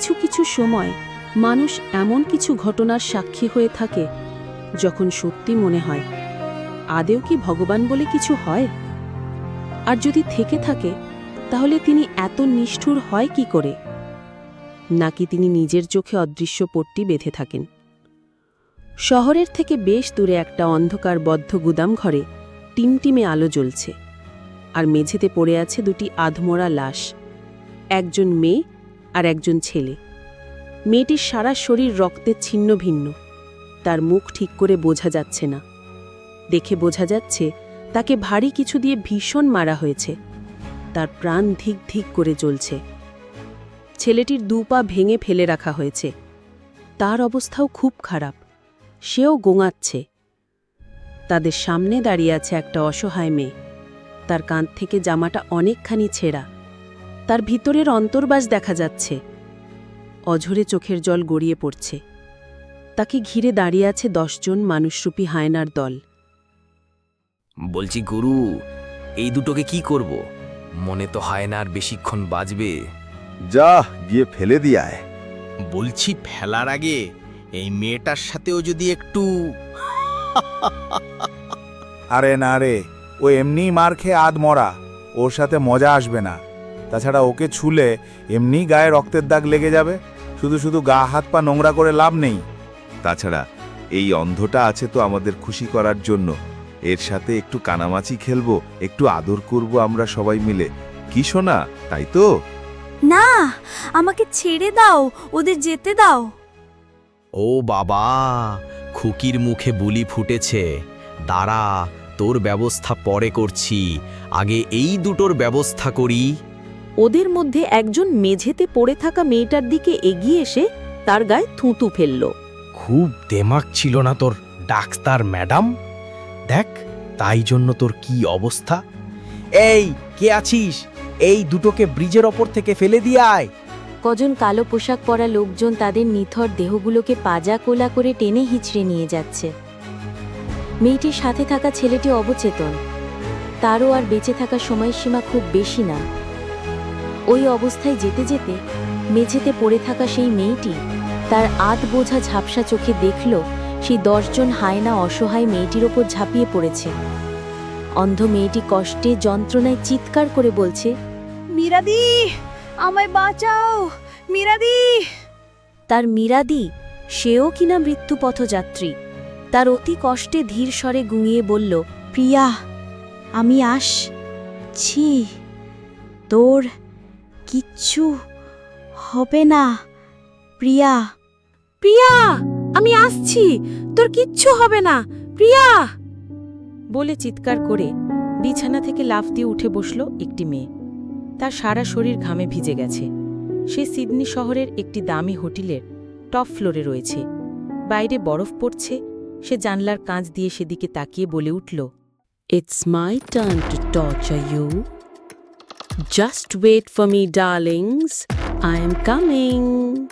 কিছু কিছু সময় মানুষ এমন কিছু ঘটনার সাক্ষী হয়ে থাকে যখন সত্যি মনে হয়, আদেও কি ভগবান বলে কিছু হয়? আর যদি থেকে থাকে, তাহলে তিনি এত নিষ্ঠুর হয় কি করে? নাকি তিনি নিজের চোখে অদৃশ্য পট্টি বেঁধে থাকেন? শহরের থেকে বেশ দূরে একটা অন্ধকার বদ্ধ গুদাম ঘরে টিমটিমে আলো জ্বলছে, আর মেঝেতে পড়ে আছে দুটি আধমোড়া লাশ। একজন মেয়ে আর একজন ছেলে। মেয়েটির সারা শরীর রক্তে ছিন্ন ভিন্ন। তার মুখ ঠিক করে বোঝা যাচ্ছে না। দেখে বোঝা যাচ্ছে তাকে ভারী কিছু দিয়ে ভীষণ মারা হয়েছে। তার প্রাণ ধিক ধিক করে জ্বলছে। ছেলেটির দু পা ভেঙে ফেলে রাখা হয়েছে। তার অবস্থাও খুব খারাপ। সেও গোঙাচ্ছে। তাদের সামনে দাঁড়িয়ে আছে একটা অসহায় মেয়ে। তার কাঁধ থেকে জামাটা অনেকখানি ছেঁড়া। তার ভিতরের অন্তর্বাস দেখা যাচ্ছে। অঝরে চোখের জল গড়িয়ে পড়ছে। তাকে ঘিরে দাঁড়িয়ে আছে দশজন মানুষরূপী হায়নার দল। বলছি গুরু এই দুটোকে কি করব? মনে তো হায়নার বেশিক্ষণ বাজবে। যা গিয়ে ফেলে দিয়ায় বলছি ফেলার আগে এই মেয়েটার সাথেও যদি একটু আরে না রে ও এমনি মার খেয়ে আধ মরা ওর সাথে মজা আসবে না। তাছাড়া ওকে ছুলে এমনি গায়ে রক্তের দাগ লেগে যাবে। শুধু শুধু গা হাত পা নোংরা করে লাভ নেই। তাছাড়া এই অন্ধটা আছে তো আমাদের খুশি করার জন্য। এর সাথে একটু কানামাছি খেলব একটু আদর করব আমরা সবাই মিলে। কি শোনা তাই তো? না আমাকে ছেড়ে দাও ওদের যেতে দাও। ও বাবা খুকির মুখে বুলি ফুটেছে। দাঁড়া তোর ব্যবস্থা পরে করছি। আগে এই দুটোর ব্যবস্থা করি। ওদের মধ্যে একজন মেঝেতে পড়ে থাকা মেয়েটার দিকে এগিয়ে এসে তার গায়ে থুঁতু ফেলল। খুব দেমাক ছিল না তোর ডাক্তার ম্যাডাম? দেখ তাই জন্য তোর কি অবস্থা? এই কে আছিস? এই দুটোকে ব্রিজের ওপর থেকে ফেলে দিয়ে আয়। কজন কালো পোশাক পরা লোকজন তাদের নিথর দেহগুলোকে পাজা কোলা করে টেনে হিচড়ে নিয়ে যাচ্ছে। মেয়েটির সাথে থাকা ছেলেটি অবচেতন। তারও আর বেঁচে থাকার সময়সীমা খুব বেশি না। ওই অবস্থায় যেতে যেতে মেঝেতে পড়ে থাকা সেই মেয়েটি তার আধ বোঝা ঝাপসা চোখে দেখল সেই দশজন হায়না অসহায় মেয়েটির ওপর ঝাঁপিয়ে পড়েছে। অন্ধ মেয়েটি কষ্টে যন্ত্রণায় চিৎকার করে বলছে মিরাদি আমায় বাঁচাও! মিরাদি! তার মিরাদি সেও কিনা মৃত্যুপথযাত্রী তার অতি কষ্টে ধীর স্বরে গুঁইয়ে বলল প্রিয়া আমি আস। ছি তোর কিচ্ছু হবে না। প্রিয়া। প্রিয়া, আমি আসছি। তোর কিচ্ছু হবে না। প্রিয়া। বলে চিৎকার করে বিছানা থেকে লাফ দিয়ে উঠে বসল একটি মেয়ে। তার সারা শরীর ঘামে ভিজে গেছে। সে সিডনি শহরের একটি দামি হোটেলের টপ ফ্লোরে রয়েছে। বাইরে বরফ পড়ছে। সে জানলার কাঁচ দিয়ে সেদিকে তাকিয়ে বলে উঠল it's my turn to torture you Just wait for me, darlings. I am coming.